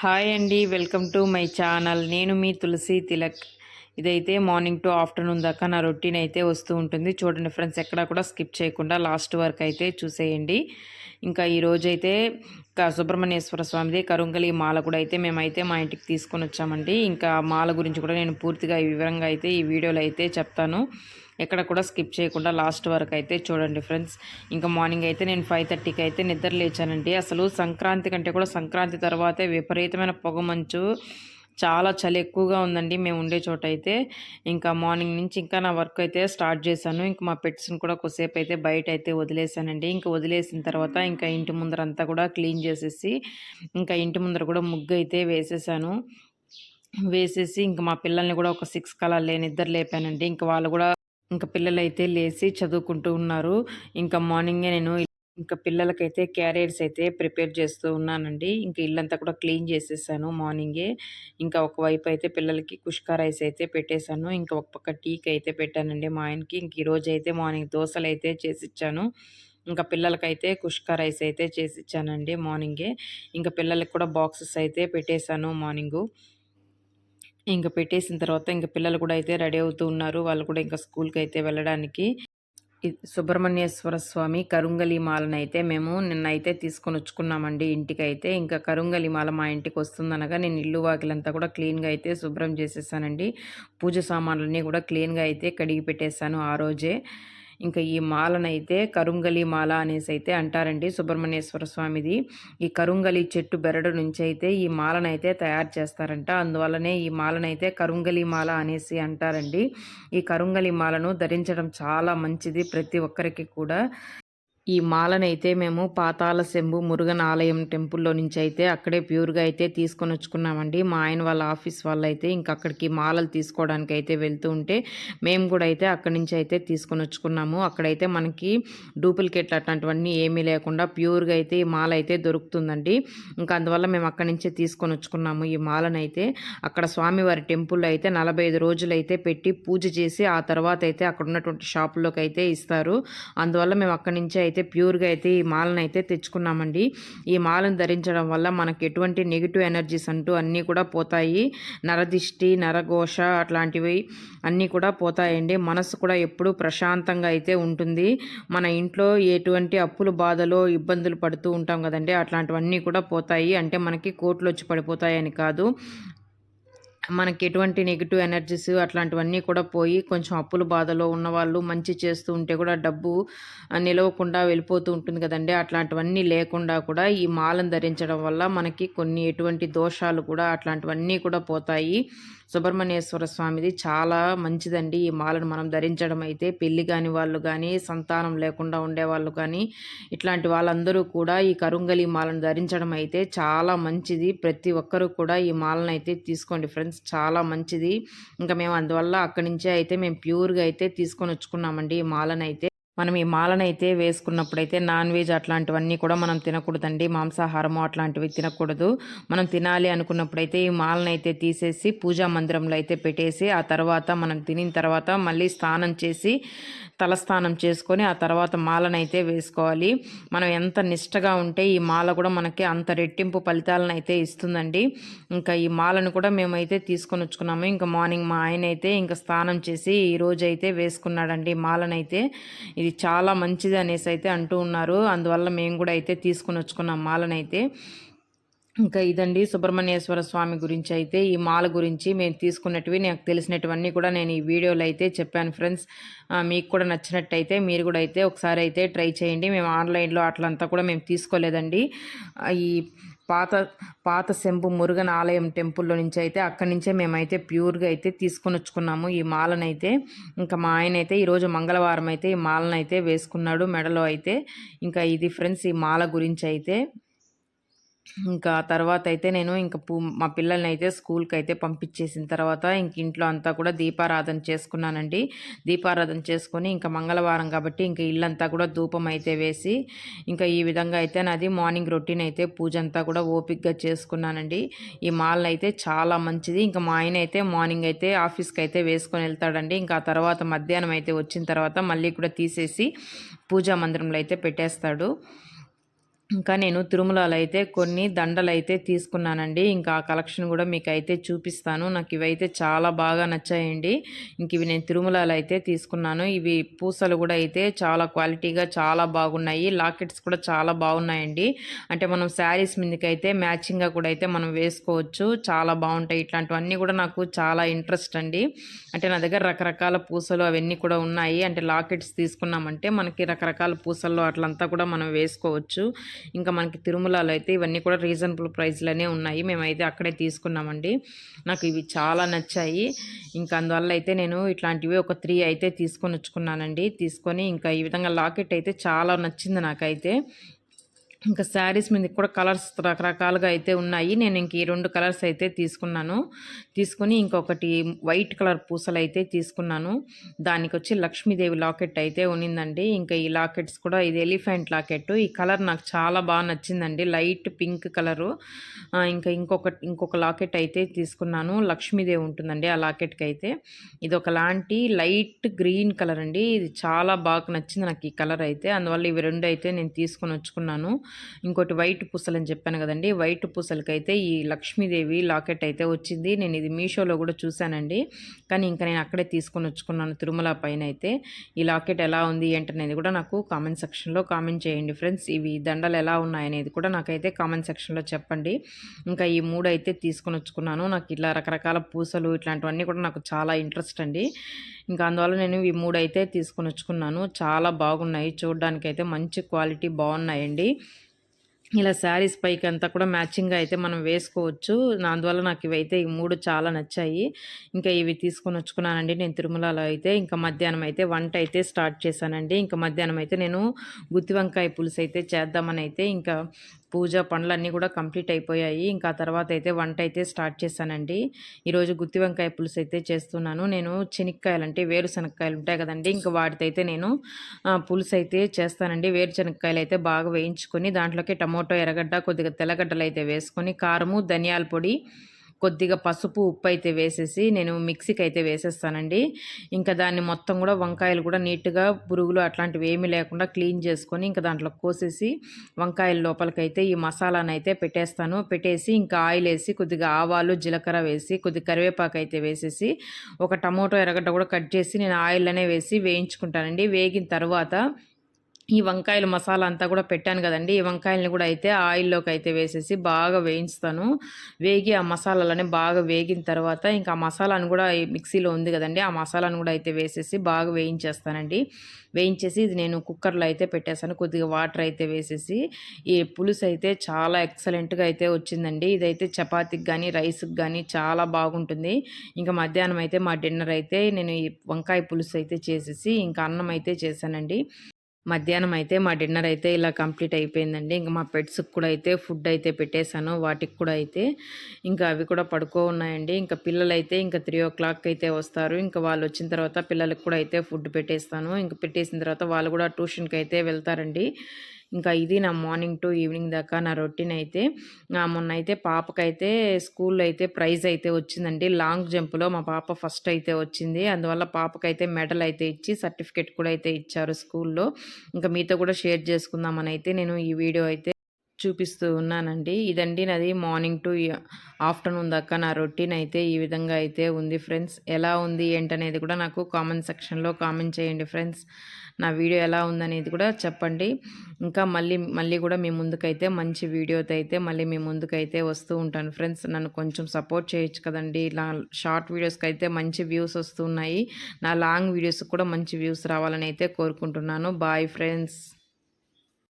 Hi అండి welcome to my channel. నేను మీ తులసి తిలక్. ఇదైతే మార్నింగ్ టు ఆఫ్టర్నూన్ దాకా నా రొటీన్ అయితే వస్తూ ఉంటుంది. చూడండి ఫ్రెండ్స్ ఎక్కడా కూడా స్కిప్ చేయకుండా లాస్ట్ వరకు అయితే చూసేయండి. ఇంకా ఈరోజైతే సుబ్రహ్మణ్యేశ్వర స్వామిది కరుంగలి మాల కూడా అయితే మేమైతే మా ఇంటికి తీసుకొని వచ్చామండి. ఇంకా మాల గురించి కూడా నేను పూర్తిగా వివరంగా అయితే ఈ వీడియోలో అయితే చెప్తాను. ఎక్కడ కూడా స్కిప్ చేయకుండా లాస్ట్ వరకు అయితే చూడండి ఫ్రెండ్స్. ఇంకా మార్నింగ్ అయితే నేను ఫైవ్ థర్టీకి అయితే నిద్ర లేచానండి. అసలు సంక్రాంతి కంటే కూడా సంక్రాంతి తర్వాతే విపరీతమైన పొగమంచు చాలా చలి ఎక్కువగా ఉందండి మేము ఉండే చోట అయితే. ఇంకా మార్నింగ్ నుంచి ఇంకా నా వర్క్ అయితే స్టార్ట్ చేశాను. ఇంకా మా పెట్స్ని కూడా కొద్దిసేపు అయితే బయట అయితే వదిలేసానండి ఇంకా వదిలేసిన తర్వాత ఇంకా ఇంటి ముందర అంతా కూడా క్లీన్ చేసేసి ఇంకా ఇంటి ముందర కూడా ముగ్గు అయితే వేసేసాను. వేసేసి ఇంకా మా పిల్లల్ని కూడా ఒక సిక్స్ కలర్ లేని ఇద్దరు లేపానండి. ఇంకా వాళ్ళు కూడా ఇంకా పిల్లలైతే లేచి చదువుకుంటూ ఉన్నారు. ఇంకా మార్నింగే నేను ఇంకా పిల్లలకైతే క్యారియర్స్ అయితే ప్రిపేర్ చేస్తూ ఉన్నానండి. ఇంకా ఇల్లంతా కూడా క్లీన్ చేసేసాను మార్నింగే. ఇంకా ఒకవైపు అయితే పిల్లలకి కుష్కా రైస్ అయితే పెట్టేశాను. ఇంకా ఒక పక్క టీకి అయితే పెట్టానండి మా ఆయనకి. ఇంక ఈరోజు అయితే మార్నింగ్ దోశలు అయితే చేసిచ్చాను. ఇంకా పిల్లలకైతే కుష్కా రైస్ అయితే చేసిచ్చానండి మార్నింగే. ఇంకా పిల్లలకి కూడా బాక్సెస్ అయితే పెట్టేశాను మార్నింగు. ఇంకా పెట్టేసిన తర్వాత ఇంకా పిల్లలు కూడా అయితే రెడీ అవుతూ ఉన్నారు. వాళ్ళు కూడా ఇంకా స్కూల్కి అయితే వెళ్ళడానికి. సుబ్రహ్మణ్యేశ్వర స్వామి కరుంగలి మాలను అయితే మేము నిన్న అయితే తీసుకొని వచ్చుకున్నామండి ఇంటికి అయితే ఇంకా కరుంగలి మాల మా ఇంటికి వస్తుందనగా నేను ఇల్లు వాకిలంతా కూడా క్లీన్గా అయితే శుభ్రం చేసేసానండి. పూజ సామాన్లన్నీ కూడా క్లీన్గా అయితే కడిగి పెట్టేశాను ఆ రోజే. ఇంకా ఈ మాలనైతే కరుంగలి మాల అనేసి అయితే అంటారండి సుబ్రహ్మణ్యేశ్వర స్వామిది. ఈ కరుంగలి చెట్టు బెరడు నుంచి అయితే ఈ మాలనైతే తయారు చేస్తారంట. అందువల్లనే ఈ మాలనైతే కరుంగలి మాల అనేసి అంటారండి. ఈ కరుంగలి మాలను ధరించడం చాలా మంచిది ప్రతి ఒక్కరికి కూడా. ఈ మాలనైతే మేము పాతాల శంభు మురుగన్ ఆలయం టెంపుల్లో నుంచి అయితే అక్కడే ప్యూర్గా అయితే తీసుకొని వచ్చుకున్నామండి మా ఆయన వాళ్ళ ఆఫీస్ వాళ్ళు అయితే ఇంక అక్కడికి మాలలు తీసుకోవడానికి అయితే వెళ్తూ ఉంటే మేము కూడా అయితే అక్కడి నుంచి అయితే తీసుకొని వచ్చుకున్నాము అక్కడైతే మనకి డూప్లికేట్ అట్లాంటివన్నీ ఏమీ లేకుండా ప్యూర్గా అయితే ఈ మాల అయితే దొరుకుతుందండి. ఇంకా అందువల్ల మేము అక్కడి నుంచే తీసుకొని వచ్చుకున్నాము ఈ మాలనైతే. అక్కడ స్వామివారి టెంపుల్లో అయితే నలభై ఐదు రోజులు అయితే పెట్టి పూజ చేసి ఆ తర్వాత అయితే అక్కడ ఉన్నటువంటి షాపుల్లోకి అయితే ఇస్తారు. అందువల్ల మేము అక్కడి నుంచే అయితే అయితే ప్యూర్గా అయితే ఈ మాలను అయితే తెచ్చుకున్నామండి. ఈ మాలను ధరించడం వల్ల మనకి ఎటువంటి నెగిటివ్ ఎనర్జీస్ అంటూ అన్నీ కూడా పోతాయి. నరదిష్టి నరఘోష అట్లాంటివి అన్నీ కూడా పోతాయండి. మనసు కూడా ఎప్పుడూ ప్రశాంతంగా అయితే ఉంటుంది. మన ఇంట్లో ఎటువంటి అప్పులు బాధలో ఇబ్బందులు పడుతూ ఉంటాం కదండి. అట్లాంటివన్నీ కూడా పోతాయి. అంటే మనకి కోట్లు వచ్చి పడిపోతాయని కాదు. మనకి ఎటువంటి నెగిటివ్ ఎనర్జీస్ అట్లాంటివన్నీ కూడా పోయి కొంచెం అప్పుల బాధలో ఉన్నవాళ్ళు మంచి చేస్తూ ఉంటే కూడా డబ్బు నిలవకుండా వెళ్ళిపోతూ ఉంటుంది కదండి. అట్లాంటివన్నీ లేకుండా కూడా ఈ మాలను ధరించడం వల్ల మనకి కొన్ని ఎటువంటి దోషాలు కూడా అట్లాంటివన్నీ కూడా పోతాయి. సుబ్రహ్మణ్యేశ్వర స్వామిది చాలా మంచిదండి. ఈ మాలను మనం ధరించడం అయితే పెళ్ళి కాని వాళ్ళు కానీ సంతానం లేకుండా ఉండేవాళ్ళు కానీ ఇట్లాంటి వాళ్ళందరూ కూడా ఈ కరుంగలి మాలను ధరించడం అయితే చాలా మంచిది. ప్రతి ఒక్కరూ కూడా ఈ మాలను అయితే తీసుకోండి ఫ్రెండ్స్ చాలా మంచిది. ఇంకా మేము అందువల్ల అక్కడి నుంచే అయితే మేము ప్యూర్గా అయితే తీసుకొని వచ్చుకున్నామండి ఈ మాలను అయితే మనం ఈ మాలనైతే వేసుకున్నప్పుడైతే నాన్ వెజ్ అట్లాంటివన్నీ కూడా మనం తినకూడదండి. మాంసాహారము అట్లాంటివి తినకూడదు. మనం తినాలి అనుకున్నప్పుడైతే ఈ మాలనైతే తీసేసి పూజా మందిరంలో అయితే పెట్టేసి ఆ తర్వాత మనం తినిన తర్వాత మళ్ళీ స్నానం చేసి తలస్నానం చేసుకొని ఆ తర్వాత మాలనైతే వేసుకోవాలి. మనం ఎంత నిష్టగా ఉంటే ఈ మాల కూడా మనకి అంత రెట్టింపు ఫలితాలను అయితే ఇస్తుందండి. ఇంకా ఈ మాలను కూడా మేమైతే తీసుకొని వచ్చుకున్నాము. ఇంకా మార్నింగ్ మా ఆయన అయితే ఇంకా స్నానం చేసి ఈ రోజు అయితే వేసుకున్నాడండి మాలనైతే. ఇది ఇది చాలా మంచిది అనేసి అయితే అంటూ ఉన్నారు. అందువల్ల మేము కూడా అయితే తీసుకుని వచ్చుకున్నాం మాలనైతే. ఇంకా ఇదండి సుబ్రహ్మణ్యేశ్వర స్వామి గురించి అయితే ఈ మాల గురించి మేము తీసుకున్నటివి నాకు తెలిసినటువన్నీ కూడా నేను ఈ వీడియోలో అయితే చెప్పాను ఫ్రెండ్స్. మీకు కూడా నచ్చినట్టయితే మీరు కూడా అయితే ఒకసారి అయితే ట్రై చేయండి. మేము ఆన్లైన్లో అట్లంతా కూడా మేము తీసుకోలేదండి. ఈ పాత పాత శంభు మురుగన్ ఆలయం టెంపుల్లో నుంచి అయితే అక్కడి నుంచే మేమైతే ప్యూర్గా అయితే తీసుకొని వచ్చుకున్నాము ఈ మాలనైతే. ఇంకా మా ఆయన అయితే ఈరోజు మంగళవారం అయితే ఈ మాలనైతే వేసుకున్నాడు మెడలో అయితే. ఇంకా ఇది ఫ్రెండ్స్ ఈ మాల గురించి అయితే. ఇంకా తర్వాత అయితే నేను ఇంకా పూ మా పిల్లల్ని అయితే స్కూల్కి అయితే పంపించేసిన తర్వాత ఇంక ఇంట్లో అంతా కూడా దీపారాధన చేసుకున్నానండి. దీపారాధన చేసుకొని ఇంకా మంగళవారం కాబట్టి ఇంకా ఇల్లంతా కూడా ధూపం అయితే వేసి ఇంకా ఈ విధంగా అయితే నాది మార్నింగ్ రొటీన్ అయితే పూజ అంతా కూడా ఓపిక్గా చేసుకున్నానండి. ఈ మాల్ అయితే చాలా మంచిది. ఇంకా మా ఆయన అయితే మార్నింగ్ అయితే ఆఫీస్కి అయితే వేసుకొని వెళ్తాడండి. ఇంకా తర్వాత మధ్యాహ్నం అయితే వచ్చిన తర్వాత మళ్ళీ కూడా తీసేసి పూజా మందిరంలో అయితే పెట్టేస్తాడు. ఇంకా నేను తిరుమలలో అయితే కొన్ని దండలు అయితే తీసుకున్నానండి. ఇంకా ఆ కలెక్షన్ కూడా మీకు అయితే చూపిస్తాను. నాకు ఇవైతే చాలా బాగా నచ్చాయండి. ఇంక ఇవి నేను తిరుమలలో అయితే తీసుకున్నాను. ఇవి పూసలు కూడా అయితే చాలా క్వాలిటీగా చాలా బాగున్నాయి. లాకెట్స్ కూడా చాలా బాగున్నాయండి. అంటే మనం శారీస్ మీదకైతే మ్యాచింగ్గా కూడా అయితే మనం వేసుకోవచ్చు. చాలా బాగుంటాయి. ఇట్లాంటివన్నీ కూడా నాకు చాలా ఇంట్రెస్ట్ అండి. అంటే నా దగ్గర రకరకాల పూసలు అవన్నీ కూడా ఉన్నాయి. అంటే లాకెట్స్ తీసుకున్నామంటే మనకి రకరకాల పూసల్లో అట్లంతా కూడా మనం వేసుకోవచ్చు. ఇంకా మనకి తిరుమలలో అయితే ఇవన్నీ కూడా రీజనబుల్ ప్రైస్లోనే ఉన్నాయి. మేమైతే అక్కడే తీసుకున్నామండి. నాకు ఇవి చాలా నచ్చాయి. ఇంకా అందువల్ల అయితే నేను ఇట్లాంటివి ఒక త్రీ అయితే తీసుకొని వచ్చుకున్నానండి తీసుకొని ఇంకా ఈ విధంగా లాకెట్ అయితే చాలా నచ్చింది నాకైతే. ఇంకా శారీస్ మీద కూడా కలర్స్ రకరకాలుగా అయితే ఉన్నాయి. నేను ఇంక ఈ రెండు కలర్స్ అయితే తీసుకున్నాను. తీసుకుని ఇంకొకటి వైట్ కలర్ పూసలు అయితే తీసుకున్నాను. దానికి వచ్చి లక్ష్మీదేవి లాకెట్ అయితే ఉన్నిందండి. ఇంకా ఈ లాకెట్స్ కూడా ఇది ఎలిఫెంట్ లాకెట్ ఈ కలర్ నాకు చాలా బాగా నచ్చిందండి. Light pink colour. ఇంకా ఇంకొక ఇంకొక లాకెట్ అయితే తీసుకున్నాను. లక్ష్మీదేవి ఉంటుందండి ఆ లాకెట్కి అయితే. ఇది ఒకలాంటి లైట్ గ్రీన్ కలర్ అండి ఇది చాలా బాగా నచ్చింది నాకు ఈ కలర్ అయితే. అందువల్ల ఇవి రెండు అయితే నేను తీసుకొని వచ్చుకున్నాను. ఇంకోటి వైట్ పూసలు అని చెప్పాను కదండి. వైట్ పూసలకైతే ఈ లక్ష్మీదేవి లాకెట్ అయితే వచ్చింది. నేను ఇది మీషోలో కూడా చూశానండి. కానీ ఇంకా నేను అక్కడే తీసుకొని వచ్చుకున్నాను తిరుమల పైన అయితే ఈ లాకెట్ ఎలా ఉంది ఏంటనేది కూడా నాకు కామెంట్ సెక్షన్లో కామెంట్ చేయండి ఫ్రెండ్స్. ఇవి దండలు ఎలా ఉన్నాయనేది కూడా నాకైతే కామెంట్ సెక్షన్లో చెప్పండి. ఇంకా ఈ మూడు అయితే తీసుకొని వచ్చుకున్నాను. నాకు ఇలా రకరకాల పూసలు ఇట్లాంటివన్నీ కూడా నాకు చాలా ఇంట్రెస్ట్ అండి. ఇంకా అందువల్ల నేను ఈ మూడు అయితే తీసుకొని వచ్చుకున్నాను. చాలా బాగున్నాయి. చూడడానికైతే మంచి క్వాలిటీ బాగున్నాయండి. ఇలా శారీస్ పైకి అంతా కూడా మ్యాచింగ్గా అయితే మనం వేసుకోవచ్చు. అందువల్ల నాకు ఇవైతే ఈ మూడు చాలా నచ్చాయి. ఇంకా ఇవి తీసుకొని వచ్చుకున్నానండి నేను తిరుమలలో అయితే. ఇంకా మధ్యాహ్నం అయితే వంట అయితే స్టార్ట్ చేశానండి. ఇంకా మధ్యాహ్నం అయితే నేను గుత్తి వంకాయ పులుసు అయితే చేద్దామని అయితే ఇంకా పూజ పనులన్నీ కూడా కంప్లీట్ అయిపోయాయి. ఇంకా తర్వాత అయితే వంట అయితే స్టార్ట్ చేశానండి. ఈరోజు గుత్తి వంకాయ పులుసు అయితే చేస్తున్నాను. నేను చెనిక్కాయలు అంటే వేరుశనక్కాయలు ఉంటాయి కదండి. ఇంకా వాటితో నేను పులుసు అయితే చేస్తానండి. వేరుశనక్కాయలు అయితే బాగా వేయించుకొని దాంట్లోకి టమోటో ఎర్రగడ్డ కొద్దిగా తెల్లగడ్డలు అయితే వేసుకొని కారము ధనియాల పొడి కొద్దిగా పసుపు ఉప్పు అయితే వేసేసి నేను మిక్సీకి అయితే వేసేస్తానండి. ఇంకా దాన్ని మొత్తం కూడా వంకాయలు కూడా నీట్గా పురుగులు అట్లాంటివి ఏమీ లేకుండా క్లీన్ చేసుకొని ఇంకా దాంట్లో కోసేసి వంకాయల లోపలికైతే ఈ మసాలాను అయితే పెట్టేస్తాను. పెట్టేసి ఇంకా ఆయిల్ వేసి కొద్దిగా ఆవాలు జీలకర్ర వేసి కొద్దిగా కరివేపాకు అయితే వేసేసి ఒక టమోటో ఎర్రగడ్డ కూడా కట్ చేసి నేను ఆయిల్ అనే వేసి వేయించుకుంటానండి. వేగిన తర్వాత ఈ వంకాయల మసాలా అంతా కూడా పెట్టాను కదండి. ఈ వంకాయలని కూడా అయితే ఆయిల్లోకి అయితే వేసేసి బాగా వేయించుతాను. వేగి ఆ మసాలాలని బాగా వేగిన తర్వాత ఇంకా ఆ మసాలాను కూడా మిక్సీలో ఉంది కదండి. ఆ మసాలాను కూడా అయితే వేసేసి బాగా వేయించేస్తానండి. వేయించేసి ఇది నేను కుక్కర్లో అయితే పెట్టేశాను. కొద్దిగా వాటర్ అయితే వేసేసి ఈ పులుసు అయితే చాలా ఎక్సలెంట్గా అయితే వచ్చిందండి. ఇదైతే చపాతీకి కానీ రైస్కి కానీ చాలా బాగుంటుంది. ఇంకా మధ్యాహ్నం అయితే మా డిన్నర్ అయితే నేను ఈ వంకాయ పులుసు అయితే చేసేసి ఇంకా అన్నం అయితే చేశానండి. మధ్యాహ్నం అయితే మా డిన్నర్ అయితే ఇలా కంప్లీట్ అయిపోయిందండి. ఇంకా మా పెట్స్కి కూడా అయితే ఫుడ్ అయితే పెట్టేశాను. వాటికి కూడా అయితే ఇంకా అవి కూడా పడుకో ఉన్నాయండి. ఇంకా పిల్లలు అయితే ఇంకా త్రీ ఓ క్లాక్ అయితే వస్తారు. ఇంకా వాళ్ళు వచ్చిన తర్వాత పిల్లలకు కూడా అయితే ఫుడ్ పెట్టేస్తాను. ఇంకా పెట్టేసిన తర్వాత వాళ్ళు కూడా ట్యూషన్కి అయితే వెళ్తారండి. ఇంకా ఇది నా మార్నింగ్ టు ఈవినింగ్ దాకా నా రొటీన్ అయితే. మొన్న అయితే పాపకైతే స్కూల్లో అయితే ప్రైజ్ అయితే వచ్చిందండి. లాంగ్ జంప్లో మా పాప ఫస్ట్ అయితే వచ్చింది. అందువల్ల పాపకైతే మెడల్ అయితే ఇచ్చి సర్టిఫికేట్ కూడా అయితే ఇచ్చారు స్కూల్లో. ఇంకా మీతో కూడా షేర్ చేసుకుందామని అయితే నేను ఈ వీడియో అయితే చూపిస్తూ ఉన్నానండి. ఇదండి నాది మార్నింగ్ టు ఆఫ్టర్నూన్ దాకా నా రొటీన్ అయితే ఈ విధంగా అయితే ఉంది ఫ్రెండ్స్ ఎలా ఉంది ఏంటనేది కూడా నాకు కామెంట్ సెక్షన్లో కామెంట్ చేయండి ఫ్రెండ్స్ నా వీడియో ఎలా ఉందనేది కూడా చెప్పండి. ఇంకా మళ్ళీ మళ్ళీ కూడా మీ ముందుకైతే మంచి వీడియోతో అయితే మళ్ళీ మీ ముందుకైతే వస్తూ ఉంటాను ఫ్రెండ్స్ నన్ను కొంచెం సపోర్ట్ చేయొచ్చు కదండి. నా షార్ట్ వీడియోస్కి అయితే మంచి వ్యూస్ వస్తున్నాయి. నా లాంగ్ వీడియోస్ కూడా మంచి వ్యూస్ రావాలని అయితే కోరుకుంటున్నాను. Bye friends